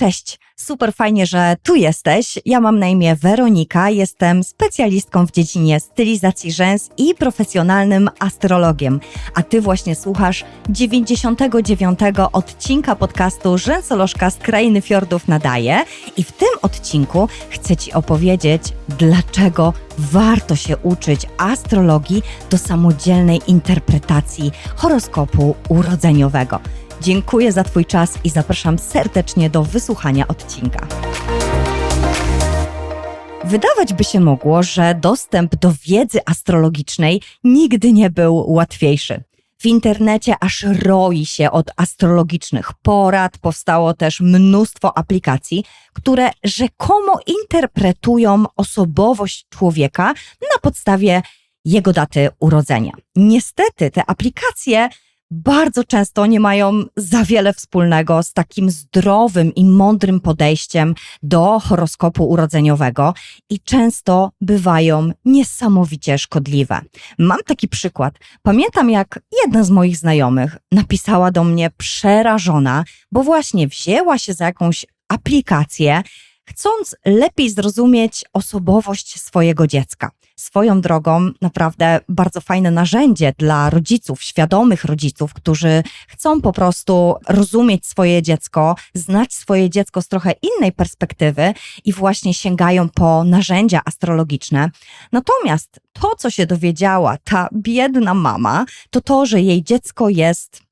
Cześć, super fajnie, że tu jesteś. Ja mam na imię Weronika, jestem specjalistką w dziedzinie stylizacji rzęs i profesjonalnym astrologiem. A ty właśnie słuchasz 99 odcinka podcastu Rzęsolożka z Krainy Fiordów nadaje. I w tym odcinku chcę ci opowiedzieć, dlaczego warto się uczyć astrologii do samodzielnej interpretacji horoskopu urodzeniowego. Dziękuję za Twój czas i zapraszam serdecznie do wysłuchania odcinka. Wydawać by się mogło, że dostęp do wiedzy astrologicznej nigdy nie był łatwiejszy. W internecie aż roi się od astrologicznych porad, powstało też mnóstwo aplikacji, które rzekomo interpretują osobowość człowieka na podstawie jego daty urodzenia. Niestety te aplikacje bardzo często nie mają za wiele wspólnego z takim zdrowym i mądrym podejściem do horoskopu urodzeniowego i często bywają niesamowicie szkodliwe. Mam taki przykład. Pamiętam, jak jedna z moich znajomych napisała do mnie przerażona, bo właśnie wzięła się za jakąś aplikację, chcąc lepiej zrozumieć osobowość swojego dziecka. Swoją drogą, naprawdę bardzo fajne narzędzie dla rodziców, świadomych rodziców, którzy chcą po prostu rozumieć swoje dziecko, znać swoje dziecko z trochę innej perspektywy i właśnie sięgają po narzędzia astrologiczne. Natomiast to, co się dowiedziała ta biedna mama, to to, że jej dziecko jest,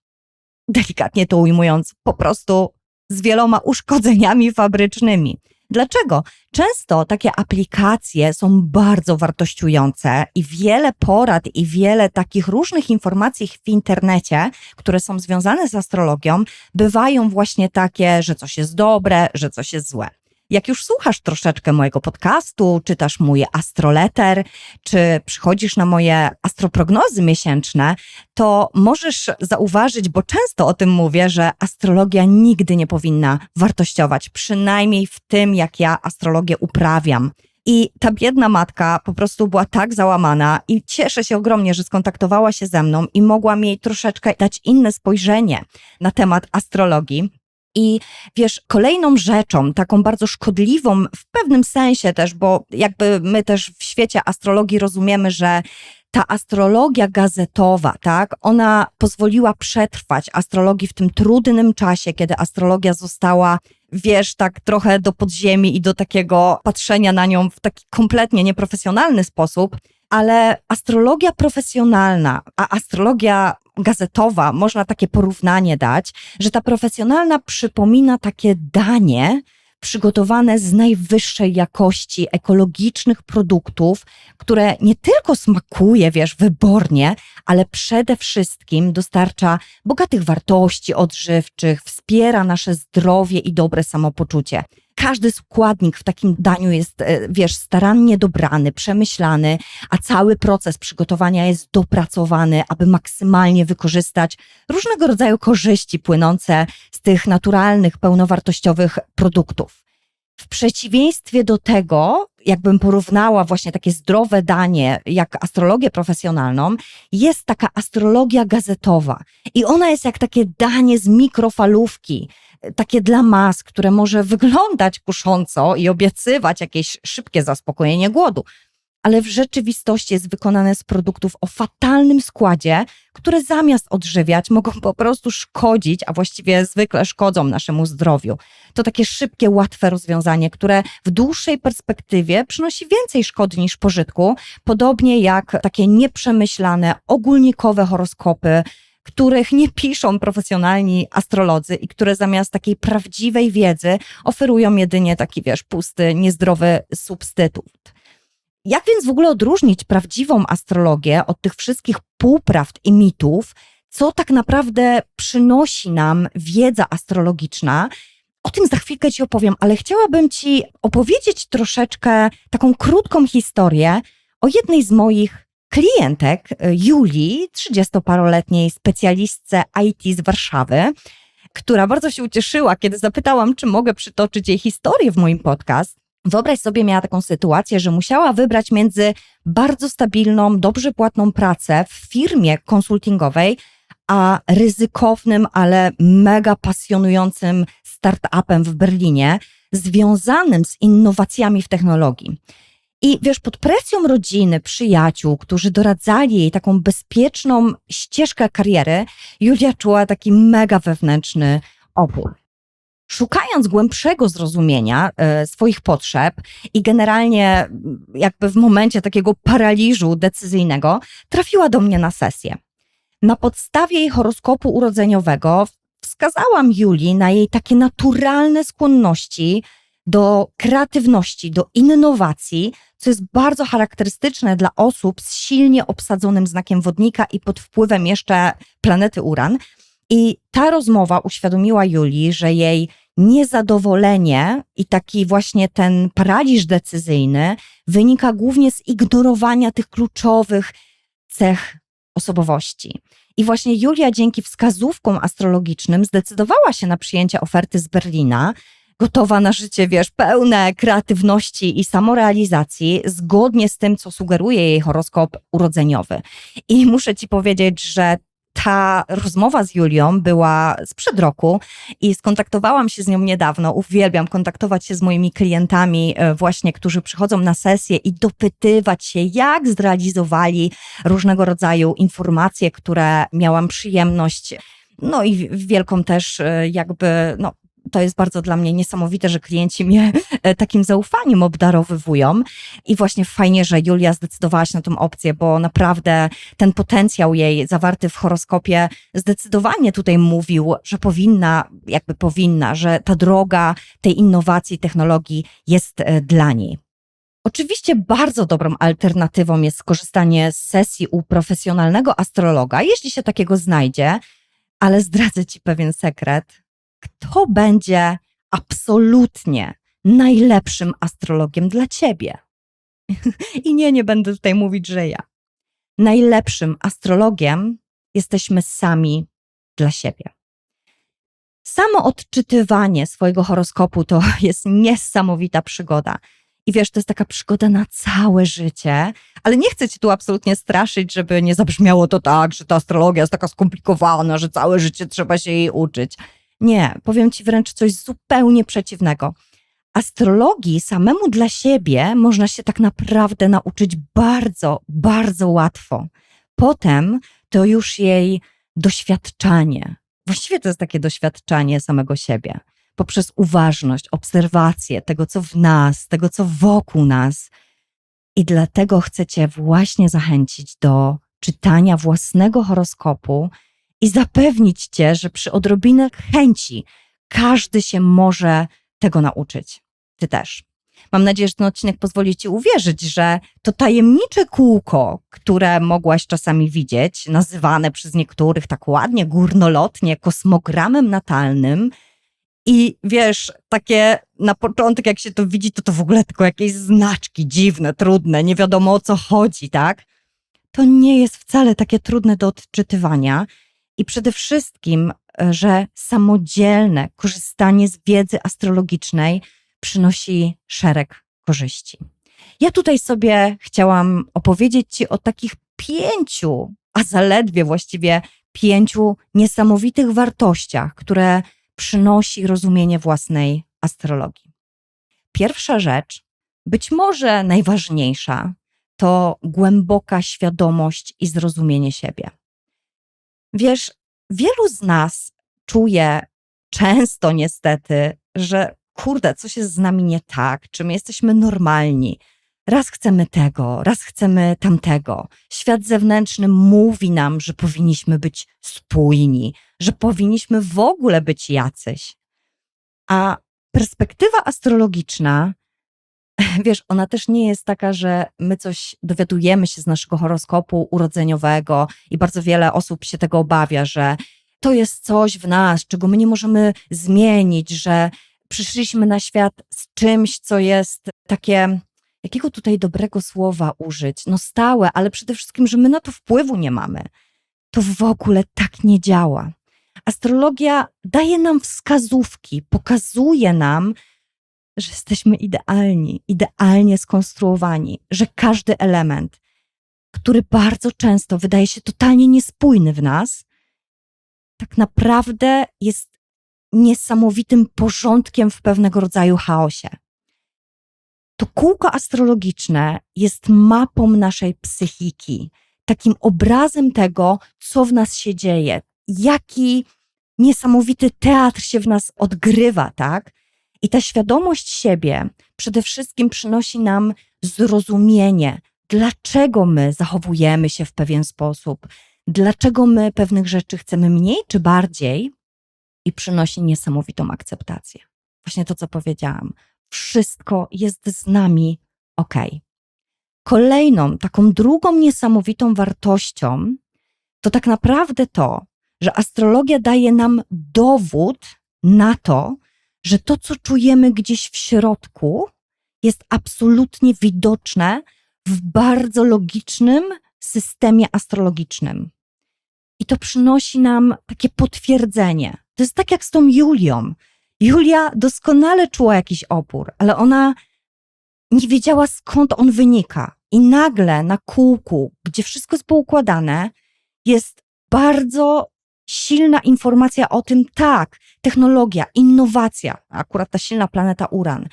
delikatnie to ujmując, po prostu z wieloma uszkodzeniami fabrycznymi. Dlaczego? Często takie aplikacje są bardzo wartościujące i wiele porad i wiele takich różnych informacji w internecie, które są związane z astrologią, bywają właśnie takie, że coś jest dobre, że coś jest złe. Jak już słuchasz troszeczkę mojego podcastu, czytasz mój astroleter, czy przychodzisz na moje astroprognozy miesięczne, to możesz zauważyć, bo często o tym mówię, że astrologia nigdy nie powinna wartościować, przynajmniej w tym, jak ja astrologię uprawiam. I ta biedna matka po prostu była tak załamana i cieszę się ogromnie, że skontaktowała się ze mną i mogłam jej troszeczkę dać inne spojrzenie na temat astrologii. I wiesz, kolejną rzeczą, taką bardzo szkodliwą w pewnym sensie też, bo jakby my też w świecie astrologii rozumiemy, że ta astrologia gazetowa, tak, ona pozwoliła przetrwać astrologii w tym trudnym czasie, kiedy astrologia została, wiesz, tak trochę do podziemi i do takiego patrzenia na nią w taki kompletnie nieprofesjonalny sposób. Ale astrologia profesjonalna, a astrologia gazetowa, można takie porównanie dać, że ta profesjonalna przypomina takie danie, przygotowane z najwyższej jakości ekologicznych produktów, które nie tylko smakuje, wiesz, wybornie, ale przede wszystkim dostarcza bogatych wartości odżywczych, wspiera nasze zdrowie i dobre samopoczucie każdy składnik w takim daniu jest, e, wiesz, starannie dobrany, przemyślany, a cały proces przygotowania jest dopracowany, aby maksymalnie wykorzystać różnego rodzaju korzyści płynące z tych naturalnych, pełnowartościowych produktów. W przeciwieństwie do tego, jakbym porównała właśnie takie zdrowe danie, jak astrologię profesjonalną, jest taka astrologia gazetowa. I ona jest jak takie danie z mikrofalówki takie dla mas, które może wyglądać kusząco i obiecywać jakieś szybkie zaspokojenie głodu, ale w rzeczywistości jest wykonane z produktów o fatalnym składzie, które zamiast odżywiać mogą po prostu szkodzić, a właściwie zwykle szkodzą naszemu zdrowiu. To takie szybkie, łatwe rozwiązanie, które w dłuższej perspektywie przynosi więcej szkody niż pożytku, podobnie jak takie nieprzemyślane, ogólnikowe horoskopy, których nie piszą profesjonalni astrolodzy i które zamiast takiej prawdziwej wiedzy oferują jedynie taki, wiesz, pusty, niezdrowy substytut. Jak więc w ogóle odróżnić prawdziwą astrologię od tych wszystkich półprawd i mitów? Co tak naprawdę przynosi nam wiedza astrologiczna? O tym za chwilkę Ci opowiem, ale chciałabym Ci opowiedzieć troszeczkę taką krótką historię o jednej z moich klientek y, Julii, 30-paroletniej specjalistce IT z Warszawy, która bardzo się ucieszyła, kiedy zapytałam, czy mogę przytoczyć jej historię w moim podcast. Wyobraź sobie, miała taką sytuację, że musiała wybrać między bardzo stabilną, dobrze płatną pracę w firmie konsultingowej, a ryzykownym, ale mega pasjonującym startupem w Berlinie, związanym z innowacjami w technologii. I wiesz, pod presją rodziny, przyjaciół, którzy doradzali jej taką bezpieczną ścieżkę kariery, Julia czuła taki mega wewnętrzny opór. Szukając głębszego zrozumienia e, swoich potrzeb i generalnie m, jakby w momencie takiego paraliżu decyzyjnego, trafiła do mnie na sesję. Na podstawie jej horoskopu urodzeniowego wskazałam Julii na jej takie naturalne skłonności do kreatywności, do innowacji, co jest bardzo charakterystyczne dla osób z silnie obsadzonym znakiem wodnika i pod wpływem jeszcze planety Uran. I ta rozmowa uświadomiła Julii, że jej niezadowolenie i taki właśnie ten paraliż decyzyjny wynika głównie z ignorowania tych kluczowych cech osobowości. I właśnie Julia dzięki wskazówkom astrologicznym zdecydowała się na przyjęcie oferty z Berlina, gotowa na życie, wiesz, pełne kreatywności i samorealizacji, zgodnie z tym, co sugeruje jej horoskop urodzeniowy. I muszę ci powiedzieć, że ta rozmowa z Julią była sprzed roku i skontaktowałam się z nią niedawno. Uwielbiam kontaktować się z moimi klientami, e, właśnie, którzy przychodzą na sesję i dopytywać się, jak zrealizowali różnego rodzaju informacje, które miałam przyjemność. No i wielką też e, jakby, no, to jest bardzo dla mnie niesamowite, że klienci mnie e, takim zaufaniem obdarowywują. I właśnie fajnie, że Julia zdecydowała się na tą opcję, bo naprawdę ten potencjał jej zawarty w horoskopie zdecydowanie tutaj mówił, że powinna, jakby powinna, że ta droga tej innowacji, technologii jest e, dla niej. Oczywiście bardzo dobrą alternatywą jest skorzystanie z sesji u profesjonalnego astrologa, jeśli się takiego znajdzie, ale zdradzę Ci pewien sekret kto będzie absolutnie najlepszym astrologiem dla ciebie. I nie, nie będę tutaj mówić, że ja. Najlepszym astrologiem jesteśmy sami dla siebie. Samo odczytywanie swojego horoskopu to jest niesamowita przygoda. I wiesz, to jest taka przygoda na całe życie, ale nie chcę ci tu absolutnie straszyć, żeby nie zabrzmiało to tak, że ta astrologia jest taka skomplikowana, że całe życie trzeba się jej uczyć. Nie, powiem ci wręcz coś zupełnie przeciwnego. Astrologii samemu dla siebie można się tak naprawdę nauczyć bardzo, bardzo łatwo. Potem to już jej doświadczanie. Właściwie to jest takie doświadczanie samego siebie. Poprzez uważność, obserwację tego, co w nas, tego, co wokół nas. I dlatego chcę Cię właśnie zachęcić do czytania własnego horoskopu i zapewnić cię, że przy odrobinę chęci każdy się może tego nauczyć. Ty też. Mam nadzieję, że ten odcinek pozwoli ci uwierzyć, że to tajemnicze kółko, które mogłaś czasami widzieć, nazywane przez niektórych tak ładnie, górnolotnie, kosmogramem natalnym, i wiesz, takie na początek, jak się to widzi, to to w ogóle tylko jakieś znaczki dziwne, trudne, nie wiadomo o co chodzi, tak? To nie jest wcale takie trudne do odczytywania i przede wszystkim, e, że samodzielne korzystanie z wiedzy astrologicznej przynosi szereg korzyści. Ja tutaj sobie chciałam opowiedzieć Ci o takich pięciu, a zaledwie właściwie pięciu niesamowitych wartościach, które przynosi rozumienie własnej astrologii. Pierwsza rzecz, być może najważniejsza, to głęboka świadomość i zrozumienie siebie. Wiesz, wielu z nas czuje często niestety, że kurde, coś jest z nami nie tak, czy my jesteśmy normalni. Raz chcemy tego, raz chcemy tamtego. Świat zewnętrzny mówi nam, że powinniśmy być spójni, że powinniśmy w ogóle być jacyś. A perspektywa astrologiczna wiesz, ona też nie jest taka, że my coś dowiadujemy się z naszego horoskopu urodzeniowego i bardzo wiele osób się tego obawia, że to jest coś w nas, czego my nie możemy zmienić, że przyszliśmy na świat z czymś, co jest takie, jakiego tutaj dobrego słowa użyć? No stałe, ale przede wszystkim, że my na to wpływu nie mamy. To w ogóle tak nie działa. Astrologia daje nam wskazówki, pokazuje nam, że jesteśmy idealni, idealnie skonstruowani, że każdy element, który bardzo często wydaje się totalnie niespójny w nas, tak naprawdę jest niesamowitym porządkiem w pewnego rodzaju chaosie. To kółko astrologiczne jest mapą naszej psychiki, takim obrazem tego, co w nas się dzieje, jaki niesamowity teatr się w nas odgrywa, tak? I ta świadomość siebie przede wszystkim przynosi nam zrozumienie, dlaczego my zachowujemy się w pewien sposób, dlaczego my pewnych rzeczy chcemy mniej czy bardziej, i przynosi niesamowitą akceptację. Właśnie to, co powiedziałam. Wszystko jest z nami ok. Kolejną, taką drugą niesamowitą wartością to tak naprawdę to, że astrologia daje nam dowód na to, że to, co czujemy gdzieś w środku, jest absolutnie widoczne w bardzo logicznym systemie astrologicznym. I to przynosi nam takie potwierdzenie. To jest tak jak z tą Julią. Julia doskonale czuła jakiś opór, ale ona nie wiedziała skąd on wynika. I nagle na kółku, gdzie wszystko jest poukładane, jest bardzo silna informacja o tym, tak, technologia, innowacja, akurat ta silna planeta Uran,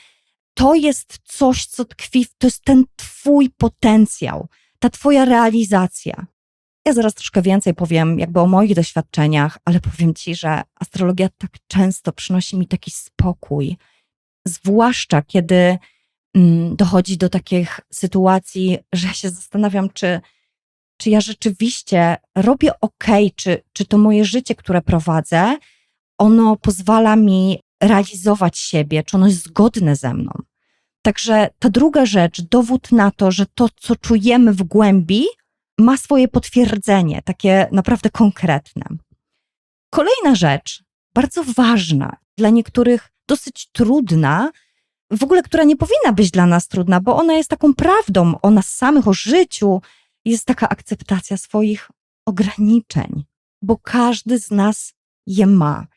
to jest coś, co tkwi, to jest ten Twój potencjał, ta Twoja realizacja. Ja zaraz troszkę więcej powiem, jakby o moich doświadczeniach, ale powiem Ci, że astrologia tak często przynosi mi taki spokój, zwłaszcza kiedy mm, dochodzi do takich sytuacji, że ja się zastanawiam, czy, czy ja rzeczywiście robię ok, czy, czy to moje życie, które prowadzę, ono pozwala mi realizować siebie, czy ono jest zgodne ze mną. Także ta druga rzecz, dowód na to, że to, co czujemy w głębi, ma swoje potwierdzenie, takie naprawdę konkretne. Kolejna rzecz, bardzo ważna, dla niektórych dosyć trudna, w ogóle, która nie powinna być dla nas trudna, bo ona jest taką prawdą o nas samych, o życiu, jest taka akceptacja swoich ograniczeń, bo każdy z nas je ma.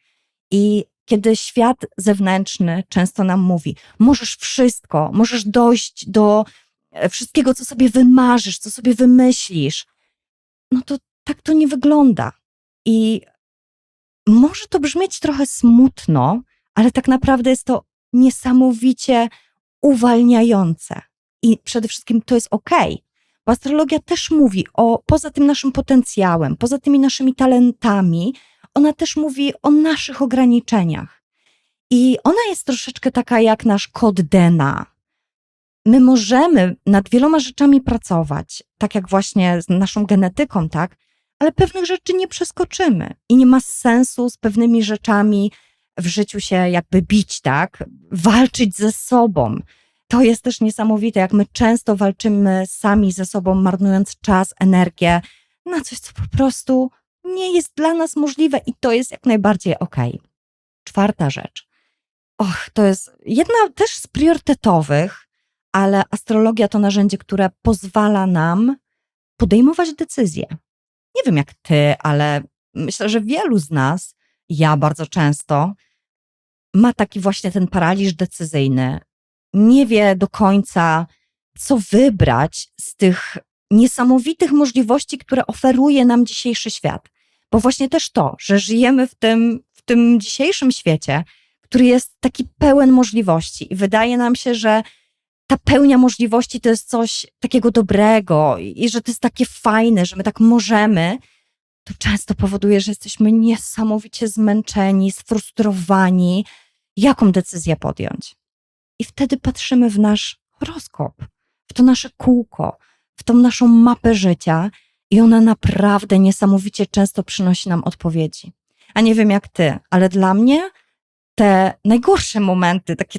I kiedy świat zewnętrzny często nam mówi: możesz wszystko, możesz dojść do e, wszystkiego, co sobie wymarzysz, co sobie wymyślisz, no to tak to nie wygląda. I może to brzmieć trochę smutno, ale tak naprawdę jest to niesamowicie uwalniające. I przede wszystkim to jest ok, bo astrologia też mówi o poza tym naszym potencjałem, poza tymi naszymi talentami, ona też mówi o naszych ograniczeniach. I ona jest troszeczkę taka jak nasz kod DNA. My możemy nad wieloma rzeczami pracować, tak jak właśnie z naszą genetyką, tak? Ale pewnych rzeczy nie przeskoczymy i nie ma sensu z pewnymi rzeczami w życiu się jakby bić, tak? Walczyć ze sobą. To jest też niesamowite, jak my często walczymy sami ze sobą, marnując czas, energię na coś, co po prostu nie jest dla nas możliwe i to jest jak najbardziej. Okay. Czwarta rzecz. Och, to jest jedna też z priorytetowych, ale astrologia to narzędzie, które pozwala nam podejmować decyzje. Nie wiem jak ty, ale myślę, że wielu z nas, ja bardzo często, ma taki właśnie ten paraliż decyzyjny. Nie wie do końca, co wybrać z tych niesamowitych możliwości, które oferuje nam dzisiejszy świat. Bo właśnie też to, że żyjemy w tym, w tym dzisiejszym świecie, który jest taki pełen możliwości i wydaje nam się, że ta pełnia możliwości to jest coś takiego dobrego i że to jest takie fajne, że my tak możemy, to często powoduje, że jesteśmy niesamowicie zmęczeni, sfrustrowani. Jaką decyzję podjąć? I wtedy patrzymy w nasz horoskop, w to nasze kółko, w tą naszą mapę życia i ona naprawdę niesamowicie często przynosi nam odpowiedzi. A nie wiem jak ty, ale dla mnie te najgorsze momenty, takie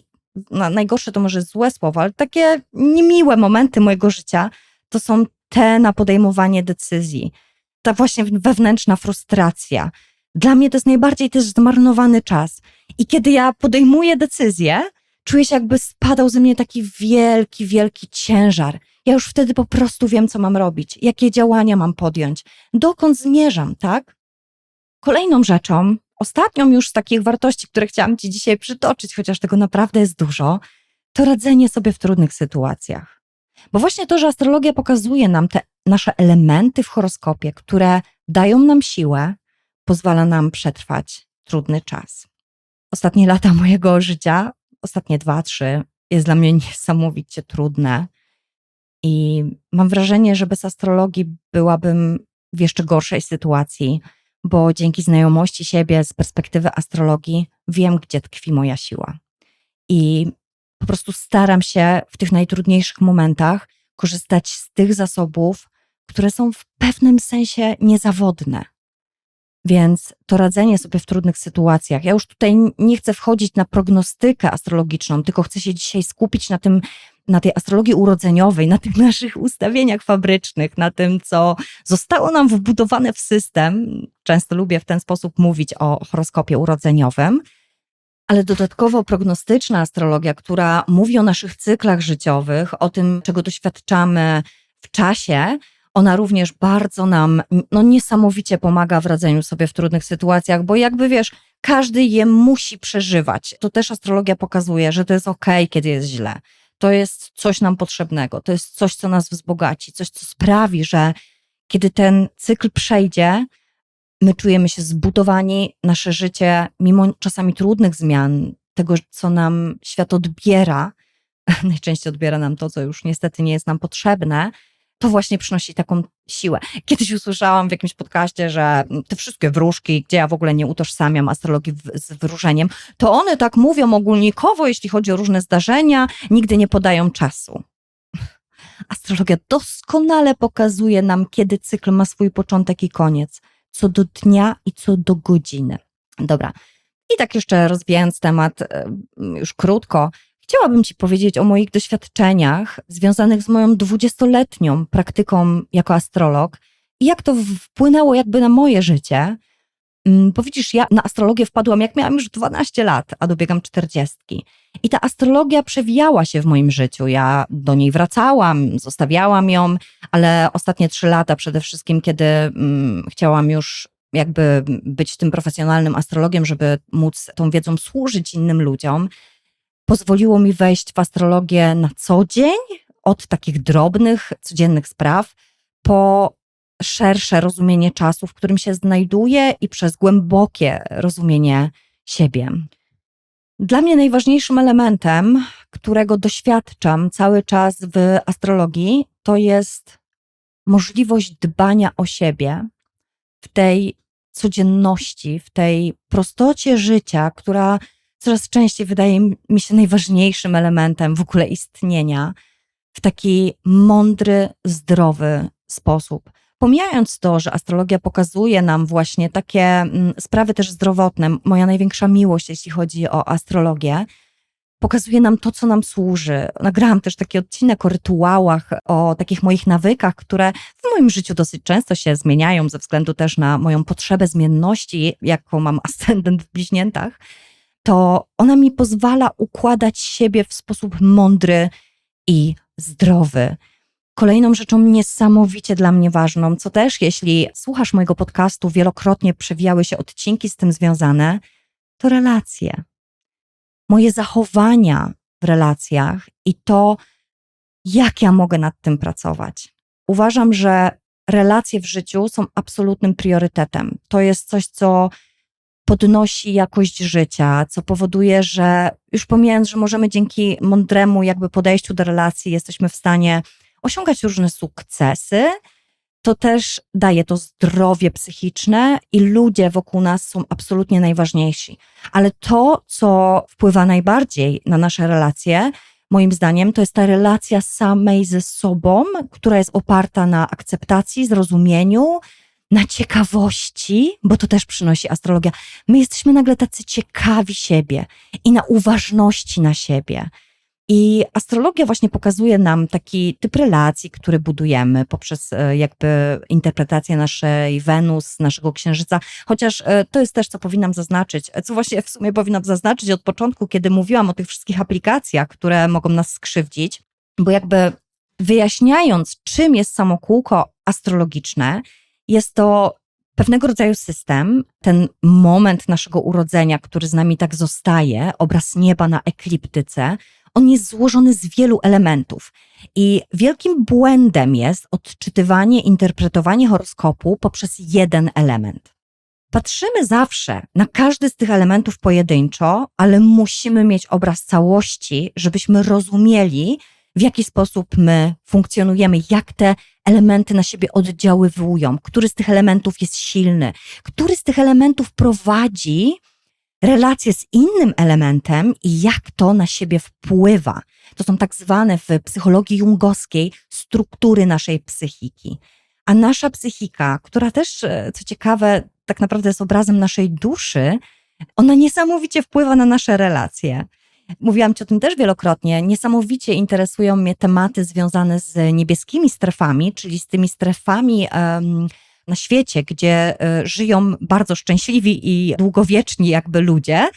no, najgorsze to może złe słowo, ale takie niemiłe momenty mojego życia, to są te na podejmowanie decyzji. Ta właśnie wewnętrzna frustracja. Dla mnie to jest najbardziej też zmarnowany czas. I kiedy ja podejmuję decyzję, czuję się jakby spadał ze mnie taki wielki, wielki ciężar. Ja już wtedy po prostu wiem, co mam robić, jakie działania mam podjąć, dokąd zmierzam, tak? Kolejną rzeczą, ostatnią już z takich wartości, które chciałam Ci dzisiaj przytoczyć, chociaż tego naprawdę jest dużo, to radzenie sobie w trudnych sytuacjach. Bo właśnie to, że astrologia pokazuje nam te nasze elementy w horoskopie, które dają nam siłę, pozwala nam przetrwać trudny czas. Ostatnie lata mojego życia, ostatnie dwa, trzy, jest dla mnie niesamowicie trudne. I mam wrażenie, że bez astrologii byłabym w jeszcze gorszej sytuacji, bo dzięki znajomości siebie z perspektywy astrologii wiem, gdzie tkwi moja siła. I po prostu staram się w tych najtrudniejszych momentach korzystać z tych zasobów, które są w pewnym sensie niezawodne. Więc to radzenie sobie w trudnych sytuacjach. Ja już tutaj nie chcę wchodzić na prognostykę astrologiczną, tylko chcę się dzisiaj skupić na tym, na tej astrologii urodzeniowej, na tych naszych ustawieniach fabrycznych, na tym, co zostało nam wbudowane w system. Często lubię w ten sposób mówić o horoskopie urodzeniowym, ale dodatkowo prognostyczna astrologia, która mówi o naszych cyklach życiowych, o tym, czego doświadczamy w czasie, ona również bardzo nam, no niesamowicie pomaga w radzeniu sobie w trudnych sytuacjach, bo jakby wiesz, każdy je musi przeżywać. To też astrologia pokazuje, że to jest ok, kiedy jest źle. To jest coś nam potrzebnego, to jest coś, co nas wzbogaci, coś, co sprawi, że kiedy ten cykl przejdzie, my czujemy się zbudowani, nasze życie, mimo czasami trudnych zmian, tego, co nam świat odbiera, najczęściej odbiera nam to, co już niestety nie jest nam potrzebne, to właśnie przynosi taką siłę. Kiedyś usłyszałam w jakimś podcaście, że te wszystkie wróżki, gdzie ja w ogóle nie utożsamiam astrologii z wróżeniem, to one tak mówią ogólnikowo, jeśli chodzi o różne zdarzenia, nigdy nie podają czasu. Astrologia doskonale pokazuje nam, kiedy cykl ma swój początek i koniec, co do dnia i co do godziny. Dobra. I tak jeszcze rozwijając temat już krótko, Chciałabym Ci powiedzieć o moich doświadczeniach związanych z moją dwudziestoletnią praktyką jako astrolog i jak to wpłynęło jakby na moje życie. Mm, bo widzisz, ja na astrologię wpadłam, jak miałam już 12 lat, a dobiegam 40. I ta astrologia przewijała się w moim życiu. Ja do niej wracałam, zostawiałam ją, ale ostatnie trzy lata przede wszystkim, kiedy mm, chciałam już jakby być tym profesjonalnym astrologiem, żeby móc tą wiedzą służyć innym ludziom, pozwoliło mi wejść w astrologię na co dzień, od takich drobnych, codziennych spraw, po szersze rozumienie czasu, w którym się znajduję i przez głębokie rozumienie siebie. Dla mnie najważniejszym elementem, którego doświadczam cały czas w astrologii, to jest możliwość dbania o siebie w tej codzienności, w tej prostocie życia, która coraz częściej wydaje mi się najważniejszym elementem w ogóle istnienia w taki mądry, zdrowy sposób. Pomijając to, że astrologia pokazuje nam właśnie takie mm, sprawy też zdrowotne, moja największa miłość, jeśli chodzi o astrologię, pokazuje nam to, co nam służy. Nagrałam też taki odcinek o rytuałach, o takich moich nawykach, które w moim życiu dosyć często się zmieniają ze względu też na moją potrzebę zmienności, jaką mam ascendent w bliźniętach to ona mi pozwala układać siebie w sposób mądry i zdrowy. Kolejną rzeczą niesamowicie dla mnie ważną, co też jeśli słuchasz mojego podcastu, wielokrotnie przewijały się odcinki z tym związane, to relacje. Moje zachowania w relacjach i to, jak ja mogę nad tym pracować. Uważam, że relacje w życiu są absolutnym priorytetem. To jest coś, co podnosi jakość życia, co powoduje, że już pomijając, że możemy dzięki mądremu jakby podejściu do relacji jesteśmy w stanie osiągać różne sukcesy, to też daje to zdrowie psychiczne i ludzie wokół nas są absolutnie najważniejsi. Ale to, co wpływa najbardziej na nasze relacje, moim zdaniem, to jest ta relacja samej ze sobą, która jest oparta na akceptacji, zrozumieniu, na ciekawości, bo to też przynosi astrologia. My jesteśmy nagle tacy ciekawi siebie i na uważności na siebie. I astrologia właśnie pokazuje nam taki typ relacji, który budujemy poprzez e, jakby interpretację naszej Wenus, naszego księżyca. Chociaż e, to jest też, co powinnam zaznaczyć, co właśnie w sumie powinnam zaznaczyć od początku, kiedy mówiłam o tych wszystkich aplikacjach, które mogą nas skrzywdzić, bo jakby wyjaśniając, czym jest samo kółko astrologiczne, jest to pewnego rodzaju system, ten moment naszego urodzenia, który z nami tak zostaje, obraz nieba na ekliptyce, on jest złożony z wielu elementów. I wielkim błędem jest odczytywanie, interpretowanie horoskopu poprzez jeden element. Patrzymy zawsze na każdy z tych elementów pojedynczo, ale musimy mieć obraz całości, żebyśmy rozumieli, w jaki sposób my funkcjonujemy, jak te elementy na siebie oddziaływują, który z tych elementów jest silny, który z tych elementów prowadzi relację z innym elementem i jak to na siebie wpływa. To są tak zwane w psychologii jungowskiej struktury naszej psychiki. A nasza psychika, która też, e, co ciekawe, tak naprawdę jest obrazem naszej duszy, ona niesamowicie wpływa na nasze relacje. Mówiłam Ci o tym też wielokrotnie. Niesamowicie interesują mnie tematy związane z niebieskimi strefami, czyli z tymi strefami um, na świecie, gdzie y, żyją bardzo szczęśliwi i długowieczni jakby ludzie.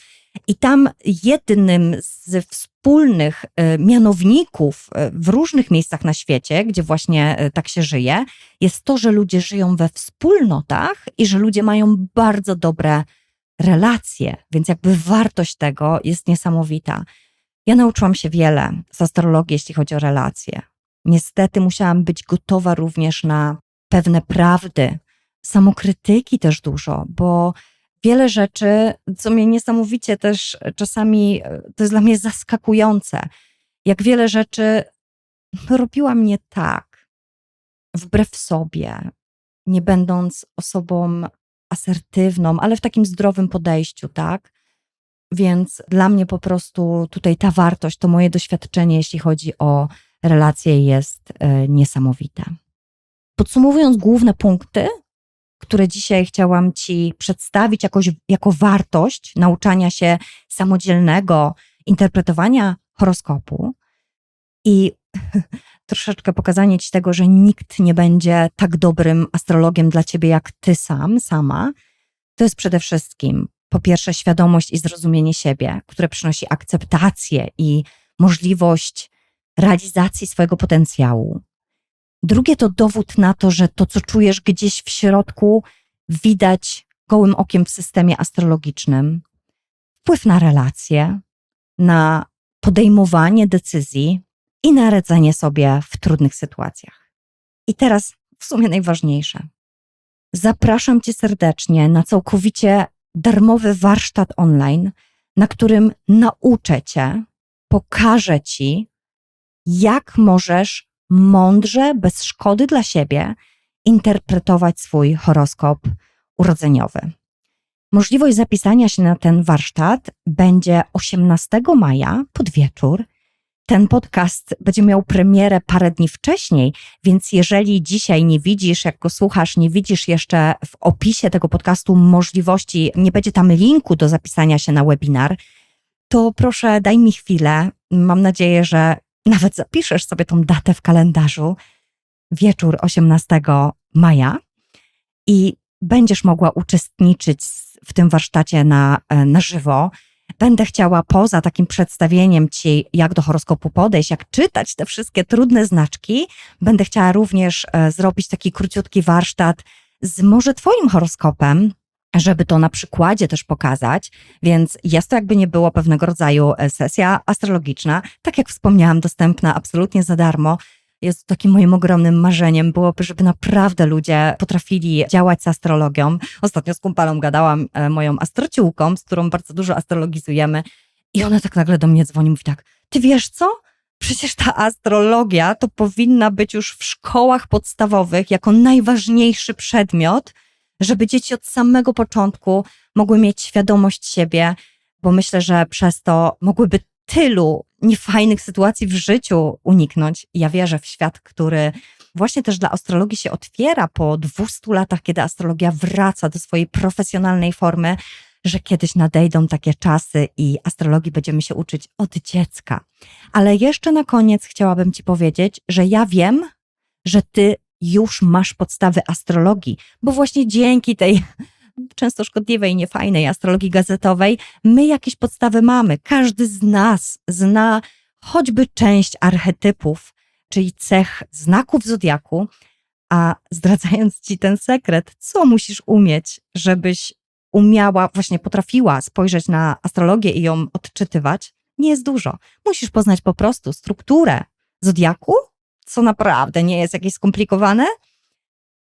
I tam jednym z wspólnych y, mianowników y, w różnych miejscach na świecie, gdzie właśnie tak się żyje, jest to, że ludzie żyją we wspólnotach i że ludzie mają bardzo dobre relacje, więc jakby wartość tego jest niesamowita. Ja nauczyłam się wiele z astrologii, jeśli chodzi o relacje. Niestety musiałam być gotowa również na pewne prawdy, samokrytyki też dużo, bo wiele rzeczy, co mnie niesamowicie też czasami, to jest dla mnie zaskakujące, jak wiele rzeczy robiłam nie tak, wbrew sobie, nie będąc osobą asertywną, ale w takim zdrowym podejściu, tak? Więc dla mnie po prostu tutaj ta wartość, to moje doświadczenie, jeśli chodzi o relacje, jest e, niesamowite. Podsumowując główne punkty, które dzisiaj chciałam Ci przedstawić jakoś, jako wartość nauczania się samodzielnego interpretowania horoskopu i troszeczkę pokazanie Ci tego, że nikt nie będzie tak dobrym astrologiem dla Ciebie jak Ty sam, sama, to jest przede wszystkim po pierwsze świadomość i zrozumienie siebie, które przynosi akceptację i możliwość realizacji swojego potencjału. Drugie to dowód na to, że to, co czujesz gdzieś w środku, widać gołym okiem w systemie astrologicznym. Wpływ na relacje, na podejmowanie decyzji i na radzenie sobie w trudnych sytuacjach. I teraz w sumie najważniejsze. Zapraszam Cię serdecznie na całkowicie darmowy warsztat online, na którym nauczę Cię, pokażę Ci, jak możesz mądrze, bez szkody dla siebie, interpretować swój horoskop urodzeniowy. Możliwość zapisania się na ten warsztat będzie 18 maja pod wieczór. Ten podcast będzie miał premierę parę dni wcześniej, więc jeżeli dzisiaj nie widzisz, jak go słuchasz, nie widzisz jeszcze w opisie tego podcastu możliwości, nie będzie tam linku do zapisania się na webinar, to proszę daj mi chwilę. Mam nadzieję, że nawet zapiszesz sobie tą datę w kalendarzu, wieczór 18 maja i będziesz mogła uczestniczyć w tym warsztacie na, e, na żywo. Będę chciała poza takim przedstawieniem Ci, jak do horoskopu podejść, jak czytać te wszystkie trudne znaczki, będę chciała również e, zrobić taki króciutki warsztat z może Twoim horoskopem, żeby to na przykładzie też pokazać, więc jest to jakby nie było pewnego rodzaju e, sesja astrologiczna, tak jak wspomniałam, dostępna absolutnie za darmo. Jest takim moim ogromnym marzeniem byłoby, żeby naprawdę ludzie potrafili działać z astrologią. Ostatnio z kumpalą gadałam, e, moją astrociłką, z którą bardzo dużo astrologizujemy i ona tak nagle do mnie dzwoni, mówi tak, ty wiesz co? Przecież ta astrologia to powinna być już w szkołach podstawowych jako najważniejszy przedmiot, żeby dzieci od samego początku mogły mieć świadomość siebie, bo myślę, że przez to mogłyby tylu niefajnych sytuacji w życiu uniknąć. Ja wierzę w świat, który właśnie też dla astrologii się otwiera po 200 latach, kiedy astrologia wraca do swojej profesjonalnej formy, że kiedyś nadejdą takie czasy i astrologii będziemy się uczyć od dziecka. Ale jeszcze na koniec chciałabym Ci powiedzieć, że ja wiem, że Ty już masz podstawy astrologii, bo właśnie dzięki tej często szkodliwej, niefajnej astrologii gazetowej, my jakieś podstawy mamy. Każdy z nas zna choćby część archetypów, czyli cech znaków zodiaku, a zdradzając ci ten sekret, co musisz umieć, żebyś umiała, właśnie potrafiła spojrzeć na astrologię i ją odczytywać, nie jest dużo. Musisz poznać po prostu strukturę zodiaku, co naprawdę nie jest jakieś skomplikowane,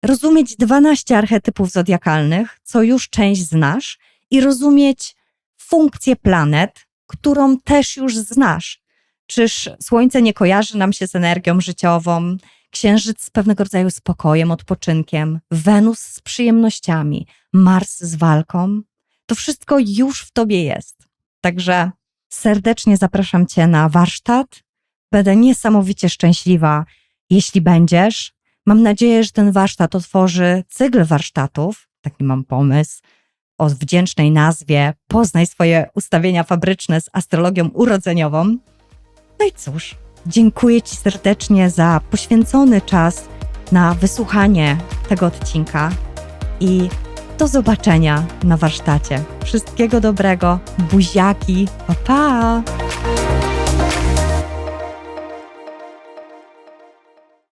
rozumieć 12 archetypów zodiakalnych, co już część znasz, i rozumieć funkcję planet, którą też już znasz. Czyż Słońce nie kojarzy nam się z energią życiową, Księżyc z pewnego rodzaju spokojem, odpoczynkiem, Wenus z przyjemnościami, Mars z walką? To wszystko już w tobie jest. Także serdecznie zapraszam Cię na warsztat. Będę niesamowicie szczęśliwa, jeśli będziesz. Mam nadzieję, że ten warsztat otworzy cykl warsztatów. Taki mam pomysł o wdzięcznej nazwie Poznaj swoje ustawienia fabryczne z astrologią urodzeniową. No i cóż, dziękuję Ci serdecznie za poświęcony czas na wysłuchanie tego odcinka i do zobaczenia na warsztacie. Wszystkiego dobrego, buziaki, pa pa!